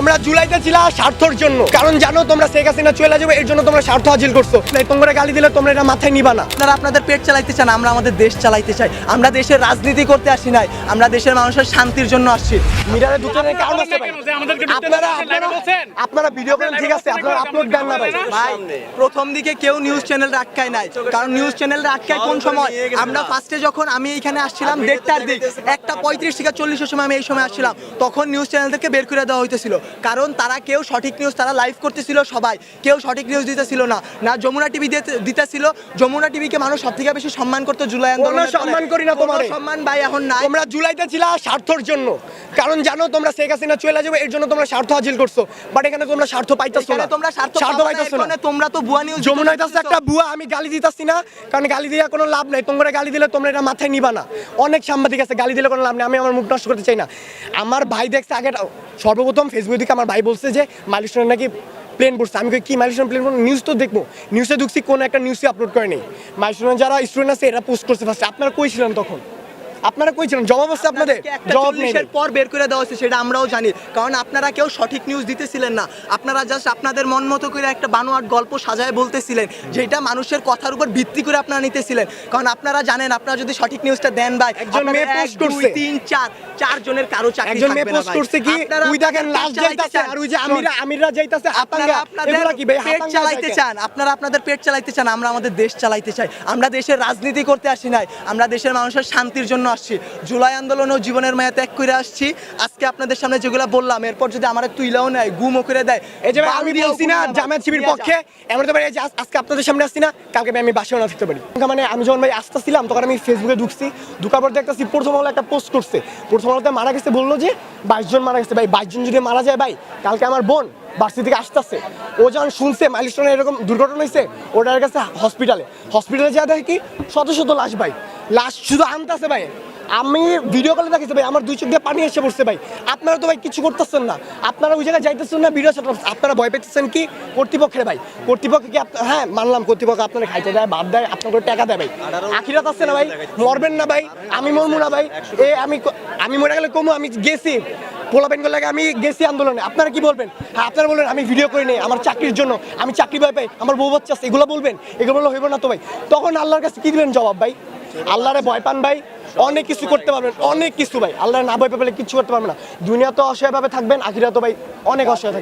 তোমরা জুলাইতে ছিলা স্বার্থর জন্য। কারণ জানো তোমরা শেখ হাসিনা চলে যাবে এর জন্য তোমরা স্বার্থ হাসিল করছ। তাই তোমরা গালি দিলে তোমরা এটা মাথায় নিবা না। আপনারা আপনাদের পেট চালাইতে চান আমরা আমাদের দেশ চালাইতে চাই। আমরা দেশের রাজনীতি করতে আসি নাই আমরা দেশের মানুষের শান্তির জন্য আসছি। মিরারে দুজনের কারণ আছে ভাই। আপনারা- আপনারা ভিডিও করেন ঠিক আছে আপনারা আপলোড দেন না ভাই। ভাই প্রথম দিকে কেউ নিউজ চ্যানেল আটকায় নাই। কারণ নিউজ চ্যানেল আটকায় কোন সময়? আমরা ফার্স্টে যখন আমি এখানে আসছিলাম দেড়টার দিক একটা পঁয়ত্রিশ থেকে চল্লিশের সময় আমি এই সময় আসছিলাম। তখন নিউজ চ্যানেল থেকে বের করে দেওয়া হইতেছিল। কারণ তারা কেউ সঠিক নিউজ তারা লাইভ করতেছিল সবাই। কেউ সঠিক নিউজ দিতেছিল না। না যমুনা টিভি দিতেছিল। যমুনা টিভিকে মানুষ সব থেকে বেশি সম্মান করতো জুলাই আন্দোলনের পরে। সম্মান করি না তোমারে। সম্মান ভাই এখন নাই। তোমরা জুলাইতে ছিলা স্বার্থর জন্য। কারণ জানো তোমরা শেখ হাসিনা চলে যাবে এর জন্য তোমরা স্বার্থ হাসিল করছ। বাট এখানে তোমরা স্বার্থ পাইতেছো না। তোমরা স্বার্থ স্বার্থ না, পাইতেছো না। তোমরা তো ভুয়া নিউজ যমুনা হইতাছে একটা বুয়া আমি গালি দিতাছি না। কারণ গালি দিয়ে কোনো লাভ নাই। তোমরা গালি দিলে তোমরা এটা মাথায় নিবা না। অনেক সাংবাদিক আছে গালি দিলে কোনো লাভ নেই। আমি আমার মুখ নষ্ট করতে চাই না। আমার ভাই দেখছে আগে সর্বপ্রথম ফেসবুক দিকে আমার ভাই বলছে যে মালিশনে নাকি প্লেন পড়ছে আমি কি মালিশন প্লেন নিউজ তো দেখব। নিউজে দেখছি কোনো একটা নিউজে আপলোড করেনি নেই। মালিশনের যারা স্টুডেন্ট আছে, এরা পোস্ট করছে ফার্স্ট আপনারা কই ছিলেন তখন? আপনারা কই ছিলেন? জবাব আছে আপনাদের? জবাব পর বের করে দেওয়া হয়েছে সেটা আমরাও জানি। কারণ আপনারা কেউ সঠিক নিউজ দিতেছিলেন না। আপনারা জাস্ট আপনাদের মন মতো করে একটা বানোয়াট গল্প সাজায় বলতেছিলেন যেটা মানুষের কথার উপর ভিত্তি করে আপনারা নিতেছিলেন। কারণ আপনারা জানেন আপনারা যদি সঠিক নিউজটা দেন ভাই একজন মেয়ে দুই, করছে। তিন চার চার জনের কারও চাকরি একজন মেয়ে পোস্ট করছে কি? ওই দেখেন লাস্ট যাইতাছে আর ওই যে আমিরা আমিরা যাইতাছে আপনারা আপনাদের কি ভাই পেট চালাইতে চান। আপনারা আপনাদের পেট চালাইতে চান আমরা আমাদের দেশ চালাইতে চাই। আমরা দেশের রাজনীতি করতে আসি নাই। আমরা দেশের মানুষের শান্তির জন্য আসছি। জুলাই আন্দোলন ও জীবনের মায়া ত্যাগ করে আসছি। আজকে আপনাদের সামনে যেগুলো বললাম এরপর যদি আমার তুইলাও নেয় গুমও করে দেয়। এই যে আমি বলছি না জামায়াত শিবির পক্ষে। এমন তো এই যে আজকে আপনাদের সামনে আসছি না কালকে আমি বাসায় না থাকতে পারি মানে আমি যখন ভাই আসতেছিলাম তখন আমি ফেসবুকে ঢুকছি ঢুকার পর দেখতেছি প্রথম আলো একটা পোস্ট করছে। প্রথম আলোতে মারা গেছে বলল যে বাইশ জন মারা গেছে। ভাই বাইশ জন যদি মারা যায় ভাই কালকে আমার বোন বার্সি থেকে আসতেছে। ও যখন শুনছে মাইলস্টোনে এরকম দুর্ঘটনা হয়েছে ওটার কাছে হসপিটালে হসপিটালে যা দেখে কি শত শত লাশ ভাই। লাশ শুধু আনতেছে ভাই। আমি ভিডিও কলে দেখেছি ভাই, আমার দুই চোখ দিয়ে পানি এসে পড়ছে ভাই। আপনারা তো ভাই কিছু করতেছেন না। আপনারা ওই জায়গায় যাইতেছেন না ভিডিও আপনারা ভয় পেতেছেন কি? কর্তৃপক্ষের ভাই। কর্তৃপক্ষ কি হ্যাঁ মানলাম, কর্তৃপক্ষ আপনারা খাইতে দেয় ভাত দেয় আপনার করে টাকা দেয় ভাই। আখিরাত আছে না ভাই? মরবেন না ভাই। আমি মরমু না ভাই। এ, আমি আমি মরে গেলে কমু, আমি গেছি। পোলাপেন লাগে আমি গেছি আন্দোলনে। আপনারা কি বলবেন? হ্যাঁ আপনারা বলবেন, আমি ভিডিও করি নেই, আমার চাকরির জন্য। আমি চাকরি পাই পাই, আমার বউ বাচ্চা আছে, এগুলো বলবেন? এগুলো হইব না তো ভাই। তখন আল্লাহর কাছে কি দিবেন জবাব ভাই? আল্লাহরে ভয় পান ভাই, অনেক কিছু করতে পারবেন, অনেক কিছু ভাই। আল্লাহ না ভয় পেলে কিছু করতে পারবেন না। দুনিয়া তো অসহায়ভাবে থাকবেন আখিরা তো ভাই অনেক অসহায় থাকবেন।